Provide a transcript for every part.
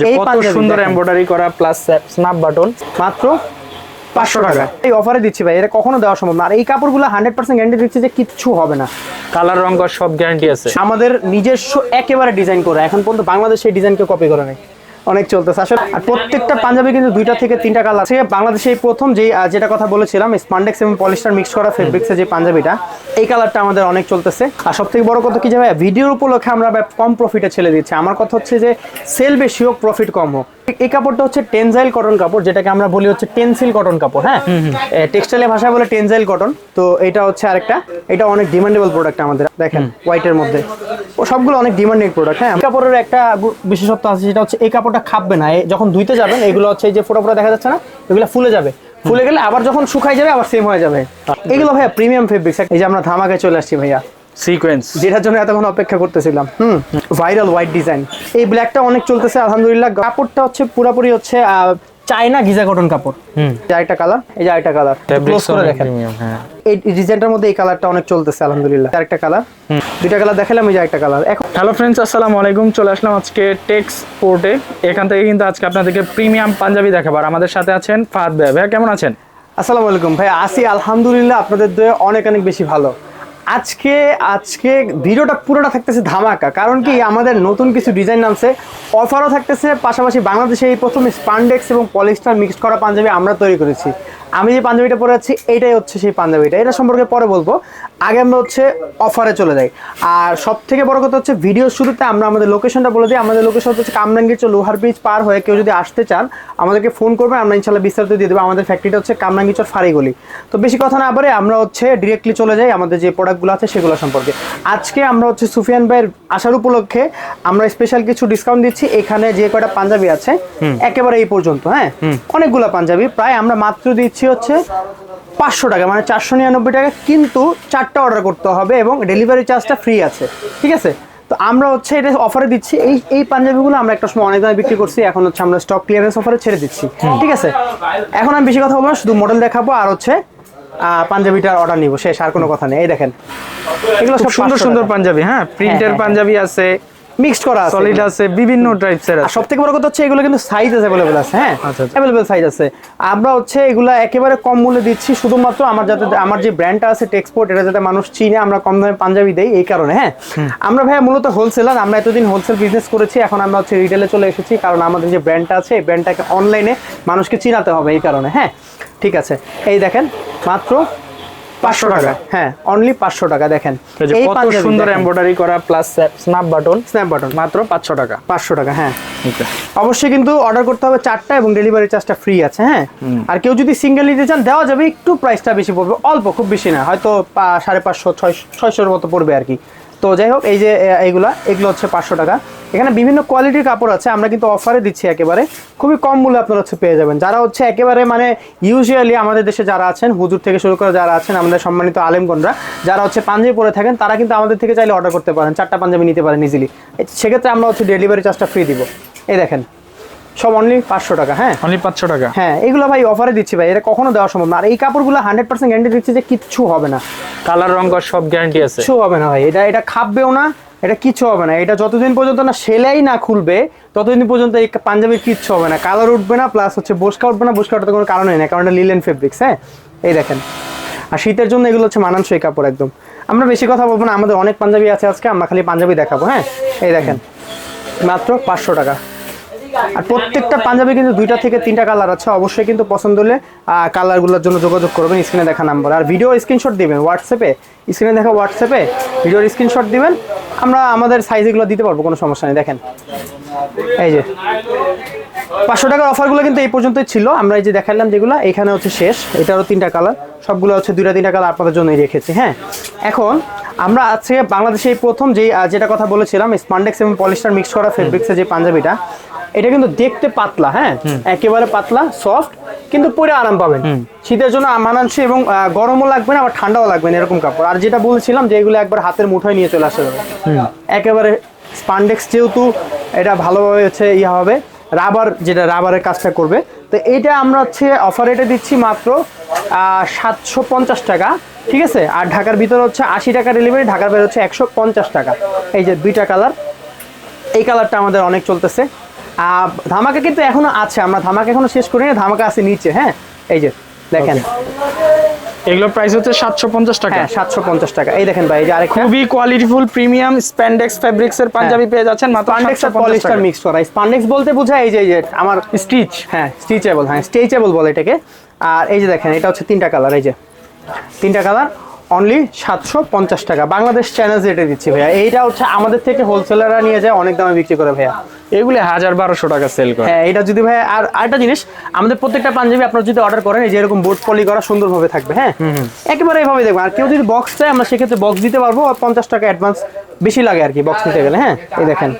যে এই কত সুন্দর এমব্রয়ডারি করা প্লাস স্ন্যাপ বাটন মাত্র পাঁচশো টাকা। এই অফারে দিচ্ছি ভাই এটা কখনো দেওয়া সম্ভব না। আর এই কাপড়গুলো হান্ড্রেড পার্সেন্ট গ্যারান্টি দিচ্ছি যে কিচ্ছু হবে না। কালার সব গ্যারান্টি আছে। আমাদের নিজস্ব একেবারে ডিজাইন করা। এখন পর্যন্ত বাংলাদেশ ডিজাইন কে কপি করে নেই। অনেক চলতেছে। আসলে, আর প্রত্যেকটা পাঞ্জাবি কিন্তু দুইটা থেকে তিনটা কালার আছে। বাংলাদেশে প্রথম যে যেটা কথা বলেছিলাম স্পান্ডেক্স এবং পলিস্টার মিক্স করা ফেব্রিক্সের যে পাঞ্জাবিটা, এই কালারটা আমাদের অনেক চলতেছে। আর সব থেকে বড় কথা কি যে ভাই ভিডিওর উপলক্ষে আমরা কম প্রফিটে ছেড়ে দিচ্ছি। আমার কথা হচ্ছে যে সেল বেশি হোক প্রফিট কম হোক। এই কাপড়টা হচ্ছে টেনজাইল কটন কাপড় যেটাকে আমরা বলি হচ্ছে টেনসিল কটন কাপড় হ্যাঁ? টেক্সটাইলের ভাষায় বলে টেনজাইল কটন। তো এটা হচ্ছে আরেকটা। এটা অনেক ডিমান্ডেবল প্রোডাক্ট আমাদের দেখেন হোয়াইটের মধ্যে। ও সবগুলো অনেক ডিমান্ডিং প্রোডাক্ট হ্যাঁ? কাপড়ের একটা বিশেষত্ব আছে সেটা হচ্ছে এই কাপড়টা খাববে না। যখন ধুইতে যাবেন এগুলো হচ্ছে এই যে ফোটা ফোটা দেখা যাচ্ছে না এগুলো ফুলে যাবে। ফুলে গেলে আবার যখন শুকাই যাবে আবার সেম হয়ে যাবে। এগুলো ভাইয়া প্রিমিয়াম ফেব্রিক্স এই যে আমরা ধামাকে চলে আসছি ভাইয়া। সিকোয়েন্স যেটার জন্য এতক্ষণ অপেক্ষা করতেছিলাম। হুম ভাইরাল হোয়াইট ডিজাইন এই ব্ল্যাকটা অনেক চলতেছে আলহামদুলিল্লাহ। কাপড়টা হচ্ছে পুরোপুরি হচ্ছে চায়না গিজা কটন কাপড়। আরেকটা কালার এই যে আরেকটা কালার ক্লোজ করে দেখেন। হ্যাঁ। এই ডিজাইনটার মধ্যে এই কালারটা অনেক চলতেছে আলহামদুলিল্লাহ। আরেকটা কালার দুইটা কালার দেখালাম এই যে আরেকটা কালার এখন হ্যালো ফ্রেন্ডস আসসালামু আলাইকুম। চলে আসলাম আজকে টেক্স পোর্টে এখান থেকে কিন্তু আজকে আপনাদেরকে প্রিমিয়াম পাঞ্জাবি দেখাবার আমাদের সাথে আছেন ফাহাদ ভাই। কেমন আছেন? আসসালামু আলাইকুম। ভাই আসি আলহামদুলিল্লাহ আপনাদের দয়ে অনেক অনেক বেশি ভালো। আজকে আজকে ভিডিওটা পুরোটা থাকতেছে ধামাকা। কারণ কি, আমাদের নতুন কিছু ডিজাইন নামছে অফারও থাকতেছে, পাশাপাশি বাংলাদেশে এই প্রথম স্পান্ডেক্স এবং পলিস্টার মিক্সড করা পাঞ্জাবি আমরা তৈরি করেছি। আমি যে পাঞ্জাবিটা পরে আছি এটাই হচ্ছে সেই পাঞ্জাবিটা। এটা সম্পর্কে পরে বলব। আগে আমরা হচ্ছে অফারে চলে যাই। আর সব থেকে বড় কথা হচ্ছে ভিডিও শুরুতে আমরা আমাদের লোকেশনটা বলে দিই। আমাদের লোকেশন হচ্ছে কামরাঙ্গীর চর লোহার ব্রিজ পার হয়ে কেউ যদি আসতে চান আমাদেরকে ফোন করবে আমরা ইনশাল্লাহ বিস্তারিত দিয়ে দেবো। আমাদের ফ্যাক্টরিটা হচ্ছে কামরাঙ্গীর চর ফারিগলি। তো বেশি কথা না বলে আমরা হচ্ছে ডিরেক্টলি চলে যাই আমাদের যে প্রোডাক্টগুলো আছে সেগুলো সম্পর্কে। আজকে আমরা হচ্ছে সুফিয়ান ভাইয়ের আসার উপলক্ষে আমরা স্পেশাল কিছু ডিসকাউন্ট দিচ্ছি। এখানে যে কয়টা পাঞ্জাবি আছে একেবারে এই পর্যন্ত হ্যাঁ? অনেকগুলো পাঞ্জাবি। প্রায় আমরা মাত্র দিচ্ছি হচ্ছে পাঁচশো টাকা মানে চারশো নিরানব্বই টাকা কিন্তু চারটা অর্ডার করতে হবে এবং ডেলিভারি চার্জটা ফ্রি আছে ঠিক আছে? তো আমরা হচ্ছে এটা অফারে দিচ্ছি। এই এই পাঞ্জাবিগুলো আমরা একটা সময় অনেক দামে বিক্রি করছি এখন হচ্ছে আমরা স্টক ক্লিয়ারেন্স অফারে ছেড়ে দিচ্ছি ঠিক আছে? এখন আমি বেশি কথা বলব শুধু মডেল দেখাবো আর হচ্ছে পাঞ্জাবিটার অর্ডার নিব শেষ আর কোনো কথা নেই। এই দেখেন এগুলো সব সুন্দর সুন্দর পাঞ্জাবি হ্যাঁ? প্রিন্টের হ্যাঁ, পাঞ্জাবি আছে। মিক্সড করা আছে। সলিড আছে বিভিন্ন টাইপসের আছে। সব থেকে বড় কথা হচ্ছে এগুলো কিন্তু সাইজ অ্যাভেলেবল আছে হ্যাঁ? আচ্ছা, আচ্ছা। সাইজ আছে। আমরা হচ্ছে এগুলা একেবারে কম মূল্যে দিচ্ছি শুধুমাত্র আমার যাতে আমার যে ব্র্যান্ডটা আছে টেক্সপোর্ট এটা যাতে মানুষ চিনে আমরা কম দামে পাঞ্জাবি দেই এই কারণে হ্যাঁ? আমরা ভাইয়া মূলত হোলসেলার আমরা এতদিন হোলসেল বিজনেস করেছি এখন আমরা হচ্ছে রিটেলে চলে এসেছি কারণ আমাদের যে ব্র্যান্ডটা আছে এই ব্র্যান্ডটাকে অনলাইনে মানুষকে চিনাতে হবে এই কারণে হ্যাঁ? ঠিক আছে। এই দেখেন মাত্র পাঁচশো টাকা। হ্যাঁ অনলি পাঁচশো টাকা দেখেন। এই কত সুন্দর এমব্রয়ডারি করা plus snap button snap button মাত্র পাঁচশো টাকা। পাঁচশো টাকা হ্যাঁ। অবশ্যই কিন্তু অর্ডার করতে হবে চারটা এবং ডেলিভারি চার্জটা ফ্রি আছে হ্যাঁ। আর কেউ যদি সিঙ্গেল নিতে চান দেওয়া যাবে একটু প্রাইসটা বেশি পড়বে। অল্প খুব বেশি না হয়তো সাড়ে পাঁচশো ছয় ছয়শোর মতো পড়বে আর কি। তো যাই হোক এই যে এইগুলা, এগুলো হচ্ছে পাঁচশো টাকা। এখানে বিভিন্ন কোয়ালিটির কাপড় আছে, আমরা কিন্তু অফারে দিচ্ছি একেবারে। খুবই কম মূল্যে আপনারা হচ্ছে পেয়ে যাবেন। যারা হচ্ছে একেবারে মানে ইউজুয়ালি আমাদের দেশে যারা আছেন, হুজুর থেকে শুরু করে যারা আছেন, আমাদের সম্মানিত আলেমগণরা, যারা হচ্ছে পাঞ্জাবি পরে থাকেন, তারা কিন্তু আমাদের থেকে চাইলে অর্ডার করতে পারেন। চারটা পাঞ্জাবি নিতে পারেন ইজিলি সেক্ষেত্রে আমরা হচ্ছে ডেলিভারি চার্জটা ফ্রি দিব। এই দেখেন। সব অনলি পাঁচশো টাকা হ্যাঁ? অনলি পাঁচশো টাকা। হ্যাঁ এগুলো ভাই অফারে দিচ্ছি ভাই এটা কখনো দেওয়া সম্ভব না। আর এই কাপড়গুলো হান্ড্রেড পার্সেন্ট গ্যারান্টি দিচ্ছি যে কিচ্ছু হবে না। কালার রঙ সব গ্যারান্টি আছে। কিচ্ছু হবে না ভাই এটা এটা খাববেও না এটা কিচ্ছু হবে না। এটা যতদিন পর্যন্ত না সেলাই না খুলবে ততদিন পর্যন্ত এই পাঞ্জাবির কিচ্ছু হবে না। কালার উঠবে না প্লাস হচ্ছে বসকা উঠবে না বসকা উঠতে কোনো কারণই না কারণ এটা লিলেন ফেব্রিক্স হ্যাঁ? এই দেখেন। আর শীতের জন্য এগুলো হচ্ছে মানানসই কাপড় একদম। আমরা বেশি কথা বলব না আমাদের অনেক পাঞ্জাবি আছে আজকে আমরা খালি পাঞ্জাবি দেখাবো হ্যাঁ? এই দেখেন মাত্র পাঁচশো টাকা। আর প্রত্যেকটা পাঞ্জাবি কিন্তু দুইটা থেকে তিনটা কালার আছে। অবশ্যই কিন্তু পছন্দ হলে কালারগুলোর জন্য যোগাযোগ করবেন স্ক্রিনে দেখা নাম্বার আর ভিডিও স্ক্রিনশট দিবেন হোয়াটসঅ্যাপে স্ক্রিনে দেখা হোয়াটসঅ্যাপে ভিডিওর স্ক্রিনশট দিবেন। আমরা আমাদের সাইজগুলো দিতে পারব কোনো সমস্যা নেই দেখেন। এই যে পাঁচশো টাকার অফারগুলো কিন্তু এই পর্যন্তই ছিল। আমরা এই যে দেখালাম যেগুলো এখানে হচ্ছে শেষ এটারও তিনটা কালার সবগুলো হচ্ছে দুইটা তিনটা কালার আপনাদের জন্যই রেখেছি হ্যাঁ? এখন আমরা আজকে বাংলাদেশে প্রথম যে যেটা কথা বলেছিলাম স্পান্ডেক্স এবং পলিস্টার মিক্স করা ফেব্রিক্সের যে পাঞ্জাবিটা এটা কিন্তু দেখতে পাতলা হ্যাঁ? একেবারে পাতলা সফট কিন্তু পরে আরাম পাবেন। শীতের জন্য মানানসই এবং গরমও লাগবে না আবার ঠান্ডাও লাগবে না এরকম কাপড়। আর যেটা বলেছিলাম যে এগুলো একবার হাতের মুঠোয় নিয়ে চলে আসতে হবে একেবারে স্পান্ডেক্স যেহেতু এটা ভালোভাবে হচ্ছে ইয়ে হবে রাবার যেটা রাবারের কাজটা করবে তো এইটা আমরা হচ্ছে অফার রেটে দিচ্ছি মাত্র সাতশো পঞ্চাশ টাকা, ঠিক আছে? আর ঢাকার ভিতরে হচ্ছে আশি টাকা ডেলিভারি ঢাকার বাইরে হচ্ছে একশো পঞ্চাশ টাকা। এই যে দুইটা কালার এই কালারটা আমাদের অনেক চলতেছে। ধামাকা কিন্তু এখনও আছে, আমরা ধামাকা এখনও শেষ করিনি, ধামাকা আছে নিচে হ্যাঁ? এই যে দেখেন। এগুলোর প্রাইস হচ্ছে সাতশো পঞ্চাশ টাকা। হ্যাঁ সাতশো পঞ্চাশ টাকা। এই দেখেন ভাই এই যে আরেকটা। খুবই কোয়ালিটিফুল প্রিমিয়াম স্প্যান্ডেক্স ফেব্রিক্স এর পাঞ্জাবি পেয়ে যাচ্ছেন মাত্র স্প্যান্ডেক্স আর পলিস্টার মিক্স করা। স্প্যান্ডেক্স বলতে বোঝায় এই যে এই যে আমার স্টিচ হ্যাঁ স্টিচেবল হ্যাঁ স্টেচেবল বলে এটাকে। আর এই যে দেখেন এটা হচ্ছে তিনটা কালার এই যে। তিনটা কালার অনলি সাতশো পঞ্চাশ টাকা। বাংলাদেশ চ্যানেল রেটে দিচ্ছি ভাইয়া। এইটা হচ্ছে আমাদের থেকে হোলসেলাররা নিয়ে যায় অনেক দামে বিক্রি করে ভাইয়া। এগুলি হাজার বারোশো টাকা সেল করে। হ্যাঁ এটা যদি ভাই আর আরেকটা জিনিস আমাদের প্রত্যেকটা পাঞ্জাবি আপনারা যদি অর্ডার করেন এই যে এরকম বোর্ড পলি করা সুন্দরভাবে থাকবে হ্যাঁ? একেবারে এইভাবে দেখবেন। আর কেউ যদি বক্স চায় আমরা সেক্ষেত্রে বক্স দিতে পারব আর পঞ্চাশ টাকা অ্যাডভান্স বেশি লাগে আর কি বক্স নিতে গেলে হ্যাঁ? এই দেখেন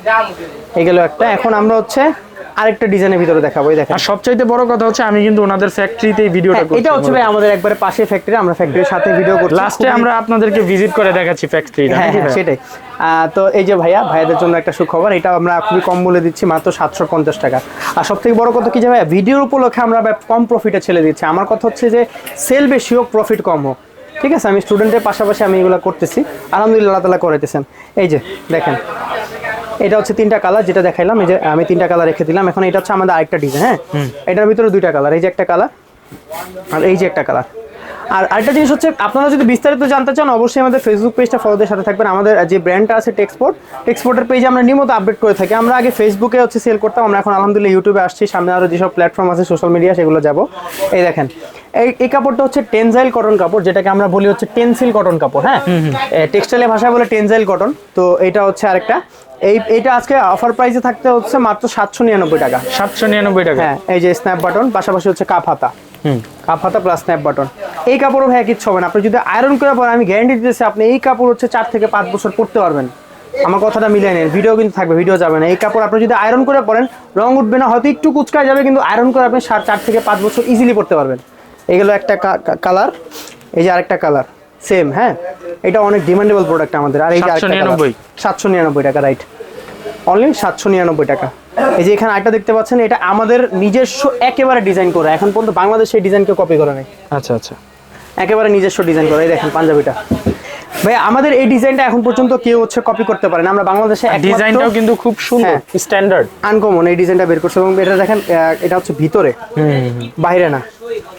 এই গেল একটা। এখন আমরা হচ্ছে আরেকটা ডিজাইনের ভিতরে দেখাবো দেখেন। আর সবচাইতে বড় কথা হচ্ছে আমি কিন্তু ওনাদের ফ্যাক্টরিতে ভিডিওটা হ্যাঁ, করছি এটা হচ্ছে ভাই আমাদের একবারে পাশে ফ্যাক্টরি আমরা ফ্যাক্টরির সাথে ভিডিও করছি। লাস্টে আমরা আপনাদেরকে ভিজিট করে দেখাচ্ছি ফ্যাক্টরিটা হ্যাঁ সেটাই। তো এই যে ভাইয়া ভাইয়াদের জন্য একটা সুখবর এটা আমরা খুবই কম মূল্যে দিচ্ছি মাত্র সাতশো পঞ্চাশ টাকা। আর সব থেকে বড় কথা কি যে ভাইয়া ভিডিওর উপলক্ষে আমরা কম প্রফিটে ছেড়ে দিচ্ছি। আমার কথা হচ্ছে যে সেল বেশি হোক প্রফিট কম হোক। ঠিক আছে? আমি স্টুডেন্টের পাশাপাশি আমি এগুলো করতেছি। আলহামদুলিল্লাহ আল্লাহ তালা করাইতেছেন। এই যে দেখেন। এটা হচ্ছে তিনটা কালার যেটা দেখাইলাম এই যে আমি তিনটা কালার রেখে দিলাম। এখন এটা হচ্ছে আমাদের আরেকটা ডিজাইন হ্যাঁ? এটার ভিতরে দুইটা কালার এই যে একটা কালার আর এই যে একটা কালার। আর আরেকটা জিনিস হচ্ছে আপনারা যদি বিস্তারিত জানতে চান অবশ্যই আমাদের ফেসবুক পেজটা ফলোদের সাথে থাকবেন। আমাদের যে ব্র্যান্ডটা আছে টেক্সপোর্ট টেক্সপোর্টের পেজে আমরা নিয়মিত আপডেট করে থাকি। আমরা আগে ফেসবুকে হচ্ছে সেল করতাম আমরা এখন আলহামদুলিল্লাহ ইউটিউবে আসছি। সামনে আরও যেসব প্ল্যাটফর্ম আছে সোশ্যাল মিডিয়া সেগুলো যাব। এই দেখেন এই এই কাপড়টা হচ্ছে টেনজাইল কটন কাপড় যেটাকে আমরা বলি হচ্ছে টেনসিল কটন কাপড় হ্যাঁ? টেক্সটাইলের ভাষায় বলে টেনজাইল কটন তো এটা হচ্ছে আরেকটা। এই এটা আজকে অফার প্রাইসে থাকতে হচ্ছে মাত্র সাতশো নিরানব্বই টাকা। সাতশো নিরানব্বই টাকা। হ্যাঁ এই যে স্ন্যাপ বাটন পাশাপাশি হচ্ছে কাপ হাতা। কাপ হাতা প্লাস স্ন্যাপ বাটন এই কাপড়ও ভাইয়া কিচ্ছু হবে না। আপনি যদি আয়রন করে পরে আমি গ্যারান্টি দিতেছি আপনি এই কাপড় হচ্ছে চার থেকে পাঁচ বছর পরতে পারবেন। আমার কথাটা মিলিয়ে নেন ভিডিও কিন্তু থাকবে ভিডিও যাবে না। এই কাপড় আপনি যদি আয়রন করে পরেন রং উঠবে না হয়তো একটু কুচকায় যাবে কিন্তু আয়রন করে আপনি চার থেকে পাঁচ বছর ইজিলি পরতে পারবেন। এগুলো একটা কালার এই যে আরেকটা কালার সেম হ্যাঁ? এটা অনেক ডিমান্ডেবল প্রোডাক্ট আমাদের। আর এই যে আরেকটা 799 সাতশো নিরানব্বই টাকা রাইট অনলি সাতশো নিরানব্বই টাকা। এই যে এখানে আরেকটা দেখতে পাচ্ছেন এটা আমাদের নিজস্ব একেবারে ডিজাইন করা। এখন পর্যন্ত বাংলাদেশ এই ডিজাইনকে কপি করা নেই। আচ্ছা আচ্ছা। একেবারে নিজস্ব ডিজাইন করা। এই দেখেন পাঞ্জাবিটা। ভাই আমাদের এই ডিজাইনটা এখন পর্যন্ত কেউ হচ্ছে কপি করতে পারে না। আমরা বাংলাদেশে ডিজাইনটাও কিন্তু খুব সুন্দর। স্ট্যান্ডার্ড আনকমন এই ডিজাইনটা বের করছে এবং এটা দেখেন এটা হচ্ছে ভিতরে। বাইরে না।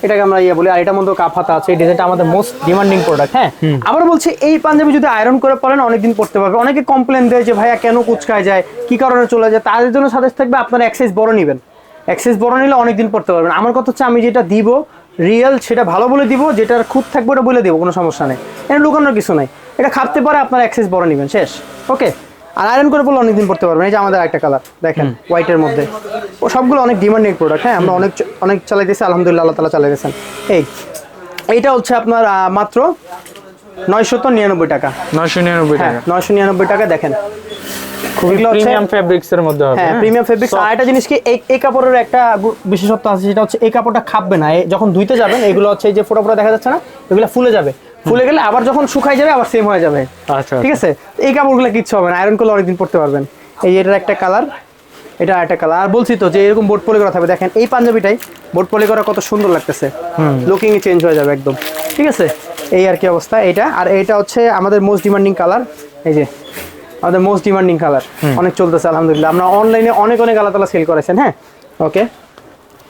এটাকে আমরা ইয়ে বলি আর এটার মধ্যে কাপ হাতা আছে। এই ডিজাইনটা আমাদের মোস্ট ডিমান্ডিং প্রোডাক্ট হ্যাঁ? আবার বলছি এই পাঞ্জাবি যদি আয়রন করে পরেন অনেকদিন পড়তে পারবে। অনেকে কমপ্লেন দেয় যে ভাইয়া কেন কুচকায় যায়? কি কারণে চলে যায়? তাদের জন্য সাজেস্ট থাকবে আপনার এক্সাইজ বড় নেবেন। অ্যাক্সেস বড় নিলে অনেকদিন পড়তে পারবেন। আমার কথা হচ্ছে আমি যেটা দিব রিয়েল সেটা ভালো বলে দিব যেটার খুঁত থাকবে ওটা বলে দিব কোনো সমস্যা নেই। এটা লুকানোর কিছু নাই। এটা খাপতে পারে আপনার অ্যাক্সেস বড় নেবেন শেষ। ওকে? আর আয়রন করে বললে অনেকদিন পড়তে পারবেন এই যে আমাদের একটা কালার দেখেন হোয়াইটের মধ্যে। ও সবগুলো অনেক ডিমান্ডিং প্রোডাক্ট হ্যাঁ? আমরা অনেক অনেক চালাইতেছি আলহামদুলিল্লাহ আল্লাহ তালা চালাইতেছেন। এই এইটা হচ্ছে আপনার মাত্র নয়শত নিরানব্বই টাকা। নয়শো নিরানব্বই হ্যাঁ টাকা। নয়শো নিরানব্বই টাকা দেখেন। প্রিমিয়াম ফেব্রিক্স এর মধ্যে হবে হ্যাঁ প্রিমিয়াম ফেব্রিক্স আর একটা জিনিস কি এই কাপড়ের একটা বিশেষত্ব আছে সেটা হচ্ছে এই কাপড়টা না। যখন ধুইতে যাবেন এগুলো হচ্ছে এই যে ফোটা ফোটা দেখা যাচ্ছে না এগুলো ফুলে যাবে। ফুলে গেলে আবার যখন শুকাই যাবে আবার সেম হয়ে যাবে। আচ্ছা ঠিক আছে? এই কাপড়গুলো কিচ্ছু হবে না আয়রন করলে অনেকদিন পরতে পারবেন। এই এটার একটা কালার এটা একটা কালার আর বলছি তো যে এরকম বোর্ড পলি করা থাকবে দেখেন এই পাঞ্জাবিটাই বোর্ড পলি করা কত সুন্দর লাগতেছে। লুকিং চেঞ্জ হয়ে যাবে একদম। ঠিক আছে? এই আর কি অবস্থা এটা আর এটা হচ্ছে আমাদের মোস্ট ডিমান্ডিং কালার এই যে আমাদের মোস্ট ডিমান্ডিং কালার অনেক চলতেছে আলহামদুলিল্লাহ। আমরা অনলাইনে অনেক অনেক আলাদা আলাদা সেল করেছেন হ্যাঁ? ওকে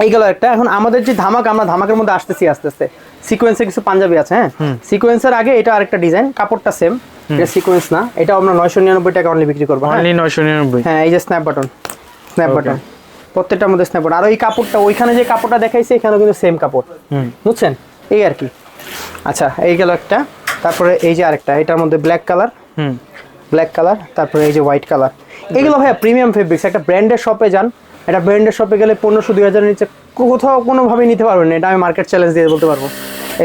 এই গেল একটা এখন আমাদের যে ধামাক আমরা ধামাকের মধ্যে আসতেছি আস্তে আস্তে। সিকোয়েন্সে কিছু পাঞ্জাবি আছে হ্যাঁ? সিকোয়েন্সের আগে এটা আরেকটা ডিজাইন কাপড়টা সেম এটা সিকোয়েন্স না। এটা আমরা নয়শো নিরানব্বই টাকা অনলি বিক্রি করব হ্যাঁ? অনলি নয়শো নিরানব্বই। হ্যাঁ এই যে স্ন্যাপ বাটন স্ন্যাপ বাটন প্রত্যেকটার মধ্যে স্ন্যাপ বাটন আর ওই কাপড়টা ওইখানে যে কাপড়টা দেখাইছে এখানেও কিন্তু সেম কাপড়। বুঝছেন? এই আর কি। আচ্ছা এই গেল একটা তারপরে এই যে আরেকটা এটার মধ্যে ব্ল্যাক কালার হুম। ব্ল্যাক কালার তারপরে এই যে হোয়াইট কালার এগুলো ভাইয়া প্রিমিয়াম ফেব্রিক্স একটা ব্র্যান্ডের শপে যান। একটা ব্র্যান্ডের শপে গেলে পনেরোশো দুই হাজারের নিচে কোথাও কোনোভাবেই নিতে পারবেন না। এটা আমি মার্কেট চ্যালেঞ্জ দিয়ে বলতে পারব।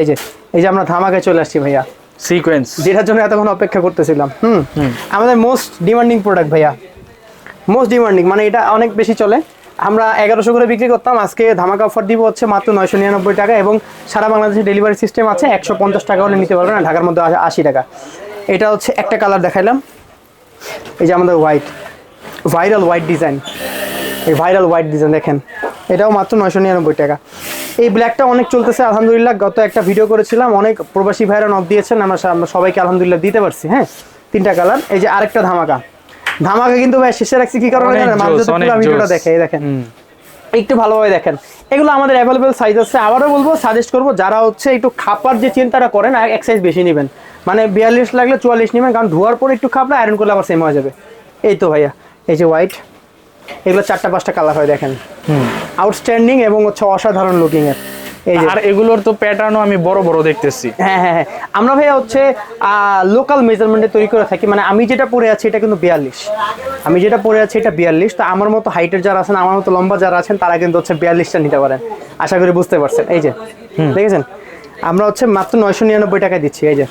এই যে এই যে আমরা ধামাকে চলে আসছি ভাইয়া। সিকোয়েন্স যেটার জন্য এতক্ষণ অপেক্ষা করতেছিলাম। হুম? আমাদের মোস্ট ডিমান্ডিং প্রোডাক্ট ভাইয়া। মোস্ট ডিমান্ডিং মানে এটা অনেক বেশি চলে। আমরা এগারোশো করে বিক্রি করতাম। আজকে ধামাকা অফার দিব হচ্ছে মাত্র নয়শো নিরানব্বই টাকা এবং সারা বাংলাদেশে ডেলিভারি সিস্টেম আছে একশো পঞ্চাশ টাকা হলে নিতে পারবেন ঢাকার মধ্যে আশি টাকা। এটা হচ্ছে একটা কালার দেখাইলাম। এই যে আমাদের হোয়াইট ভাইরাল হোয়াইট ডিজাইন এই ভাইরাল হোয়াইট ডিজাইন দেখেন এটাও মাত্র নয়শো নিরানব্বই টাকা। এই ব্ল্যাকটা অনেক চলতেছে আলহামদুলিল্লাহ গত একটা ভিডিও করেছিলাম অনেক প্রবাসী ভাইরা নক দিয়েছেন আমরা আমরা সবাইকে আলহামদুলিল্লাহ দিতে পারছি হ্যাঁ? তিনটা কালার এই যে আরেকটা ধামাকা। ধামাকা কিন্তু ভাই শেষে রাখছি কি কারণে ভিডিওটা দেখে এই দেখেন। একটু ভালোভাবে দেখেন। এগুলো আমাদের অ্যাভেলেবেল সাইজ আছে আবারও বলব সাজেস্ট করব যারা হচ্ছে একটু খাপার যে চিন্তাটা করেন এক সাইজ বেশি নেবেন। মানে বিয়াল্লিশ লাগলে চুয়াল্লিশ নেবেন কারণ ধোয়ার পরে একটু খাপলে আয়রন করলে আবার সেম হয়ে যাবে। এই তো ভাইয়া এই যে হোয়াইট এগুলো চারটা পাঁচটা কালার হয় দেখেন। হুম। আউটস্ট্যান্ডিং এবং হচ্ছে অসাধারণ লুকিং এর। এই যে আর এগুলোর তো প্যাটার্নও আমি বড় বড় দেখতেছি। হ্যাঁ হ্যাঁ হ্যাঁ। আমরা ভাইয়া হচ্ছে লোকাল মেজারমেন্টে তৈরি করে থাকি। মানে আমি যেটা পরে আছি এটা কিন্তু বিয়াল্লিশ। আমি যেটা পরে আছি এটা বিয়াল্লিশ। তো আমার মতো হাইটের যারা আছেন আমার মতো লম্বা যারা আছেন তারা কিন্তু হচ্ছে বিয়াল্লিশটা নিতে পারেন। আশা করি বুঝতে পারছেন। এই যে দেখেছেন? আমরা হচ্ছে মাত্র নয়শো নিরানব্বই টাকায় দিচ্ছি এই যে।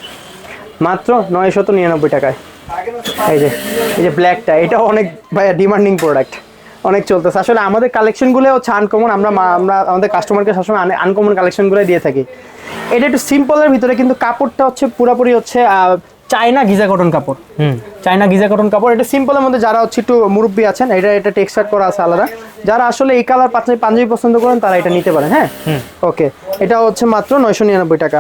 মাত্র নয়শত নিরানব্বই টাকায়। এই যে এই যে ব্ল্যাকটা এটা অনেক ভাইয়া ডিমান্ডিং প্রোডাক্ট অনেক চলতেছে। আসলে আমাদের কালেকশনগুলো হচ্ছে আনকমন আমরা আমরা আমাদের কাস্টমারকে সবসময় আনকমন কালেকশনগুলো দিয়ে থাকি। এটা একটু সিম্পলের ভিতরে কিন্তু কাপড়টা হচ্ছে পুরোপুরি হচ্ছে চায়না গিজা কটন কাপড়। হুম। চায়না গিজা কটন কাপড়। এটা সিম্পলের মধ্যে যারা হচ্ছে একটু মুরব্বী আছেন এটা এটা টেক্সচার করা আছে আলাদা। যারা আসলে এই কালার পাঞ্জাবি পাঞ্জাবি পছন্দ করেন তারা এটা নিতে পারেন হ্যাঁ? ওকে এটা হচ্ছে মাত্র নয়শো নিরানব্বই টাকা।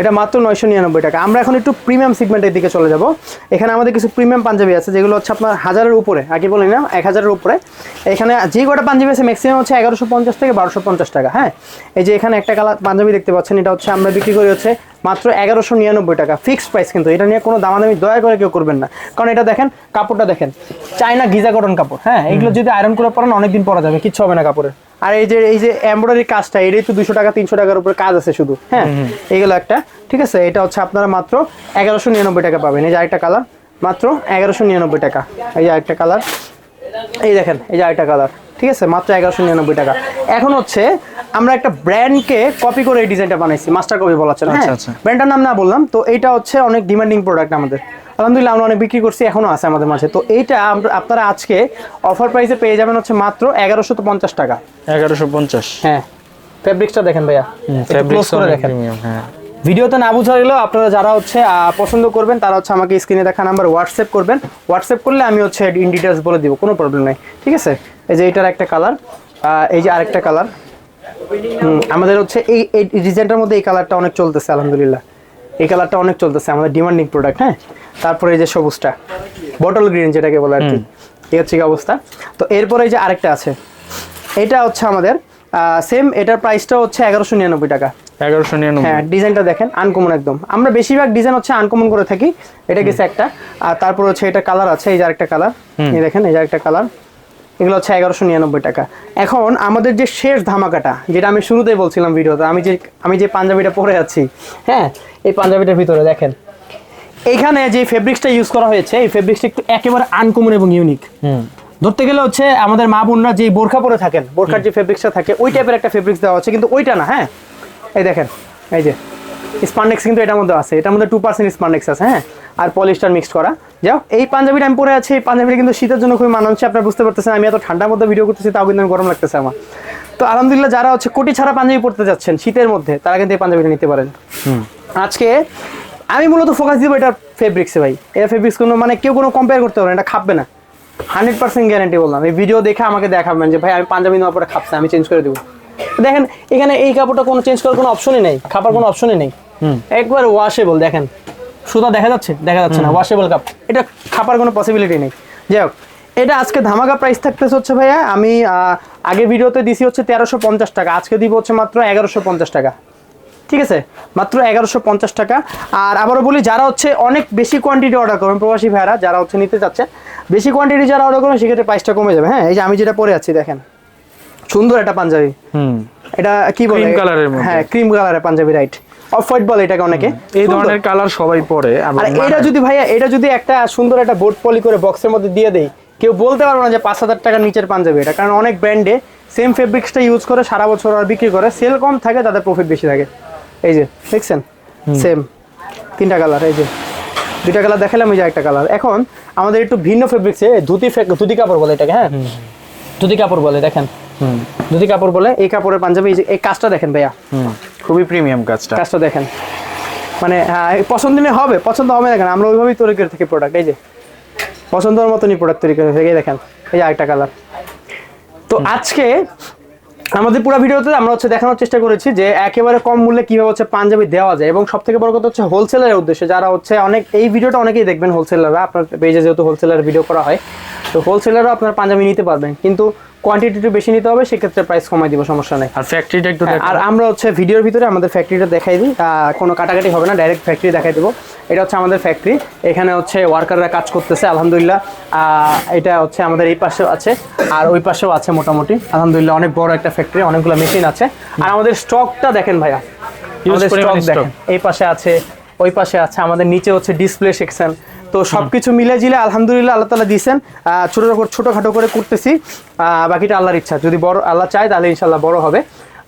এটা মাত্র নয়শো নিরানব্বই টাকা। আমরা এখন একটু প্রিমিয়াম সিগমেন্টের দিকে চলে যাব। এখানে আমাদের কিছু প্রিমিয়াম পাঞ্জাবি আছে, যেগুলো হচ্ছে আপনার হাজারের উপরে আগে বলি না, এক হাজারের উপরে। এখানে যে কটা পাঞ্জাবি আছে ম্যাক্সিমাম হচ্ছে এগারোশো পঞ্চাশ থেকে বারোশো পঞ্চাশ টাকা হ্যাঁ? এই যে এখানে একটা কালার পাঞ্জাবি দেখতে পাচ্ছেন, এটা হচ্ছে আমরা বিক্রি করি হচ্ছে মাত্র এগারোশো নিরানব্বই টাকা ফিক্সড প্রাইস কিন্তু। এটা নিয়ে কোনো দামাদামি, দয়া করে কেউ করবেন না। কারণ এটা দেখেন, কাপড়টা দেখেন, চায়না গিজা কটন কাপড় হ্যাঁ? এগুলো যদি আয়রন করে পরেন, অনেকদিন পরা যাবে, কিচ্ছু হবে না কাপড়ের। আর এই যে এই যে এমব্রয়ডারি কাজটা এটাই তো দুশো টাকা তিনশো টাকার উপরে কাজ আছে শুধু হ্যাঁ? এইগুলো একটা ঠিক আছে? এটা হচ্ছে আপনারা মাত্র এগারোশো নিরানব্বই টাকা পাবেন। এই যে আরেকটা কালার মাত্র এগারোশো নিরানব্বই টাকা। এই যে আরেকটা কালার এই দেখেন এই যে আরেকটা কালার ঠিক আছে? মাত্র এগারোশো নিরানব্বই টাকা। এখন হচ্ছে আমরা একটা ব্র্যান্ডকে কপি করে এই ডিজাইনটা বানাইছি মাস্টার কপি বলা চলে। ব্র্যান্ডটার নাম না বললাম তো এটা হচ্ছে অনেক ডিমান্ডিং প্রোডাক্ট আমাদের। আলহামদুলিল্লাহ আমরা অনেক বিক্রি করছি এখনও আছে আমাদের মাঝে। তো এইটা আপনারা আজকে অফার প্রাইসে পেয়ে যাবেন হচ্ছে মাত্র এগারোশো পঞ্চাশ টাকা। এগারোশো পঞ্চাশ। হ্যাঁ। ফেব্রিক্সটা দেখেন ভাইয়া। করে দেখেন। হ্যাঁ। ভিডিওতে না বোঝা গেলেও আপনারা যারা হচ্ছে পছন্দ করবেন তারা হচ্ছে আমাকে স্ক্রিনে দেখা নাম্বার হোয়াটসঅ্যাপ করবেন। হোয়াটসঅ্যাপ করলে আমি হচ্ছে ইন ডিটেলস বলে দিব কোনো প্রবলেম নাই। ঠিক আছে? এই যে এটার একটা কালার এই যে আরেকটা কালার আমাদের হচ্ছে এই এই ডিজাইনটার মধ্যে এই কালারটা অনেক চলতেছে আলহামদুলিল্লাহ। এই কালারটা অনেক চলতেছে আমাদের ডিমান্ডিং প্রোডাক্ট হ্যাঁ? তারপরে এই যে সবুজটা বটল গ্রিন যেটাকে বলে আর কি এই হচ্ছে কি অবস্থা। তো এরপরে এই যে আরেকটা আছে এটা হচ্ছে আমাদের সেম এটার প্রাইসটা হচ্ছে এগারোশো নিরানব্বই টাকা। এগারোশো নিরানব্বই। হ্যাঁ ডিজাইনটা দেখেন আনকমন একদম। আমরা বেশিরভাগ ডিজাইন হচ্ছে আনকমন করে থাকি এটা গেছে একটা। আর তারপর হচ্ছে এটা কালার আছে এই যে আরেকটা কালার এই দেখেন এই যে আরেকটা কালার এগুলো হচ্ছে এগারোশো নিরানব্বই টাকা। এখন আমাদের যে শেষ ধামাকাটা যেটা আমি শুরুতেই বলছিলাম ভিডিওতে আমি যে আমি যে পাঞ্জাবিটা পরে আছি হ্যাঁ এই পাঞ্জাবিটার ভিতরে দেখেন এইখানে যে ফেব্রিক্সটা ইউজ করা হয়েছে এই ফেব্রিক্সটা একটু একেবারে আনকমন এবং ইউনিক ধরতে গেলে হচ্ছে আমাদের মা বোনরা যে বোরখা পরে থাকেন বোরখার যে ফেব্রিক্সটা থাকে ওই টাইপের একটা ফেব্রিক্স দেওয়া আছে কিন্তু ওইটা না হ্যাঁ? এই দেখেন এই যে স্পান্ডেক্স কিন্তু এটার মধ্যে আছে এটার মধ্যে টু পার্সেন্ট স্পান্ডেক্স আছে হ্যাঁ? আর পলিস্টার মিক্স করা। যাও এই পাঞ্জাবিটা আমি পরে আছি এই পাঞ্জাবিটা কিন্তু শীতের জন্য খুবই মানাচ্ছে আপনারা বুঝতে পারতেছেন আমি এত ঠান্ডার মধ্যে ভিডিও করতেছি তাও কিন্তু আমি গরম লাগতেছে আমার। তো আলহামদুলিল্লাহ যারা হচ্ছে কোটি ছাড়া পাঞ্জাবি পড়তে যাচ্ছেন শীতের মধ্যে তারা কিন্তু এই পাঞ্জাবিটা নিতে পারেন। আজকে আমি মূলত ফোকাস দিব এটা ফেব্রিক্সে ভাই। এটা ফেব্রিক্স কোনো মানে কেউ কোনো কম্পেয়ার করতে পারবে না এটা খাবে না। হান্ড্রেড পার্সেন্ট গ্যারান্টি বললাম। এই ভিডিও দেখে আমাকে দেখাবেন যে ভাই আমি পাঞ্জাবি নেওয়ার পরে খাপছে আমি চেঞ্জ করে দেবো। দেখেন এখানে এই কাপড়টা কোনো চেঞ্জ করার কোনো অপশনই নেই খাবার কোনো অপশনই নেই। একবার ওয়াশেবল দেখেন। সুতা দেখা যাচ্ছে দেখা যাচ্ছে না ওয়াশেবল কাপ। এটা খাবার কোনো পসিবিলিটি নেই। যাই হোক এটা আজকে ধামাকা প্রাইস থাকতেছে হচ্ছে ভাইয়া আমি আগের ভিডিওতে দিছি হচ্ছে তেরোশো পঞ্চাশ টাকা আজকে দিব হচ্ছে মাত্র এগারোশো পঞ্চাশ টাকা। ঠিক আছে? মাত্র এগারোশো পঞ্চাশ টাকা। আর আবারও বলি যারা হচ্ছে অনেক বেশি কোয়ান্টিটি অর্ডার করবেন প্রবাসী ভাইরা যারা হচ্ছে নিতে চাচ্ছেন বেশি কোয়ান্টিটি যারা অর্ডার করবেন সেক্ষেত্রে প্রাইসটা কমে যাবে। হ্যাঁ এই যে আমি যেটা পরে আছি দেখেন। সুন্দর একটা পাঞ্জাবি। এটা কি বলে? মধ্যে। হ্যাঁ ক্রিম কালারের পাঞ্জাবি রাইট অফ হোয়াইট বলে এটাকে অনেকে। এই ধরনের কালার সবাই পরে আর এটা যদি ভাইয়া এটা যদি একটা সুন্দর একটা বোর্ড পলি করে বক্সের মধ্যে দিয়ে দেই কেউ বলতে পারবে না যে পাঁচ হাজার টাকার নিচের পাঞ্জাবি এটা কারণ অনেক ব্র্যান্ডে সেম ফেব্রিক্সটা ইউজ করে সারা বছর আর বিক্রি করে সেল কম থাকে তাদের প্রফিট বেশি থাকে। এই যে দেখছেন? সেম তিনটা কালার এই যে। দুইটা কালার দেখালাম এই যে একটা কালার এখন আমাদের একটু ভিন্ন ফেব্রিক্সে ধুতি ধুতি কাপড় বলে এটাকে হ্যাঁ? ধুতি কাপড় বলে দেখেন। হুম। ধুতি কাপড় বলে। এই কাপড়ের পাঞ্জাবি এই যে এই কাজটা দেখেন ভাইয়া। হুম। খুবই প্রিমিয়াম কাজটা। কাজটা দেখেন। মানে হ্যাঁ, পছন্দ নিয়ে হবে পছন্দ হবে দেখেন আমরা ওইভাবেই তৈরি করে থাকি প্রোডাক্ট এই যে। পছন্দের মতনই প্রোডাক্ট তৈরি করে থাকি দেখেন এই যে আরেকটা কালার তো আজকে আমাদের পুরো ভিডিওতে আমরা হচ্ছে দেখানোর চেষ্টা করেছি যে একেবারে কম মূল্যে কীভাবে হচ্ছে পাঞ্জাবি দেওয়া যায় এবং সব থেকে বড় কথা হচ্ছে হোলসেলারের উদ্দেশ্যে যারা হচ্ছে অনেক এই ভিডিওটা অনেকেই দেখবেন হোলসেলাররা আপনার পেজে যেহেতু হোলসেলার ভিডিও করা হয়, তো হোলসেলারও আপনার পাঞ্জাবি নিতে পারবেন। কিন্তু কোয়ান্টিটি একটু বেশি নিতে হবে সেক্ষেত্রে প্রাইস কমাই দিব সমস্যা নেই। আর ফ্যাক্টরিটা একটু হ্যাঁ, আর আমরা হচ্ছে ভিডিওর ভিতরে আমাদের ফ্যাক্টরিটা দেখাই দিই। কোনো কাটাকাটি হবে না ডাইরেক্ট ফ্যাক্টরি দেখাই দেবো। এটা হচ্ছে আমাদের ফ্যাক্টরি এখানে হচ্ছে ওয়ার্কাররা কাজ করতেছে আলহামদুলিল্লাহ। আহ, এটা হচ্ছে আমাদের এই পাশেও আছে আর ওই পাশেও আছে মোটামুটি। আলহামদুলিল্লাহ অনেক বড় একটা ফ্যাক্টরি অনেকগুলো মেশিন আছে। আর আমাদের স্টকটা দেখেন ভাইয়া। আমাদের স্টক দেখেন। এই পাশে আছে ওই পাশে আছে আমাদের নিচে হচ্ছে ডিসপ্লে সেকশন তো সবকিছু মিলে জিলে আলহামদুলিল্লাহ আল্লাহ তালা দিয়েছেন। ছোট ছোটোখাটো করে করতেছি। বাকিটা আল্লাহর ইচ্ছা। যদি বড় আল্লাহ চায় তাহলে ইনশাল্লাহ বড় হবে।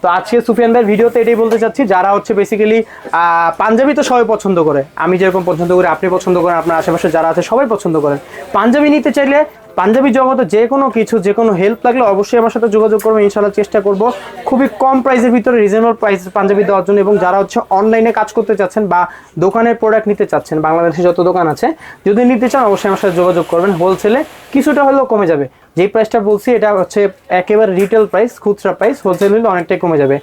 তো আজকে সুফিয়ান ভাইয়ের ভিডিওতে এটাই বলতে চাচ্ছি যারা হচ্ছে বেসিক্যালি পাঞ্জাবি তো সবাই পছন্দ করে। আমি যেরকম পছন্দ করি আপনি পছন্দ করেন আপনার আশেপাশে যারা আছে সবাই পছন্দ করেন। পাঞ্জাবি নিতে চাইলে পাঞ্জাবি জগতে যে কোনো কিছু, যে কোনো হেল্প লাগলে অবশ্যই আমার সাথে যোগাযোগ করব ইনশাল্লাহ চেষ্টা করব খুবই কম প্রাইসের ভিতরে রিজনেবল প্রাইস পাঞ্জাবি দেওয়ার জন্য এবং যারা হচ্ছে অনলাইনে কাজ করতে চাচ্ছেন বা দোকানের প্রোডাক্ট নিতে চাচ্ছেন, বাংলাদেশে যত দোকান আছে, যদি নিতে চান অবশ্যই আমার সাথে যোগাযোগ করবেন। হোলসেলে কিছুটা হলেও কমে যাবে। যেই প্রাইসটা বলছি, এটা হচ্ছে একেবারে রিটেল প্রাইস খুচরা প্রাইস হোলসেল হলে অনেকটাই কমে যাবে।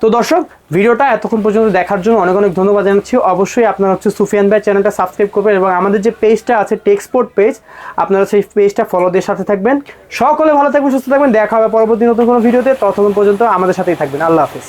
তো দর্শক, ভিডিওটা এতক্ষণ পর্যন্ত দেখার জন্য অনেক অনেক ধন্যবাদ জানাচ্ছি। অবশ্যই আপনারা হচ্ছে সুফিয়ান ভাই চ্যানেলটা সাবস্ক্রাইব করবেন এবং আমাদের যে পেজটা আছে টেক্সপোর্ট পেজ আপনারা সেই পেজটা ফলোদের সাথে থাকবেন। সকলে ভালো থাকবেন, সুস্থ থাকবেন। দেখা হবে পরবর্তী নতুন কোনো ভিডিওতে ততক্ষণ পর্যন্ত আমাদের সাথেই থাকবেন। আল্লাহ হাফিজ।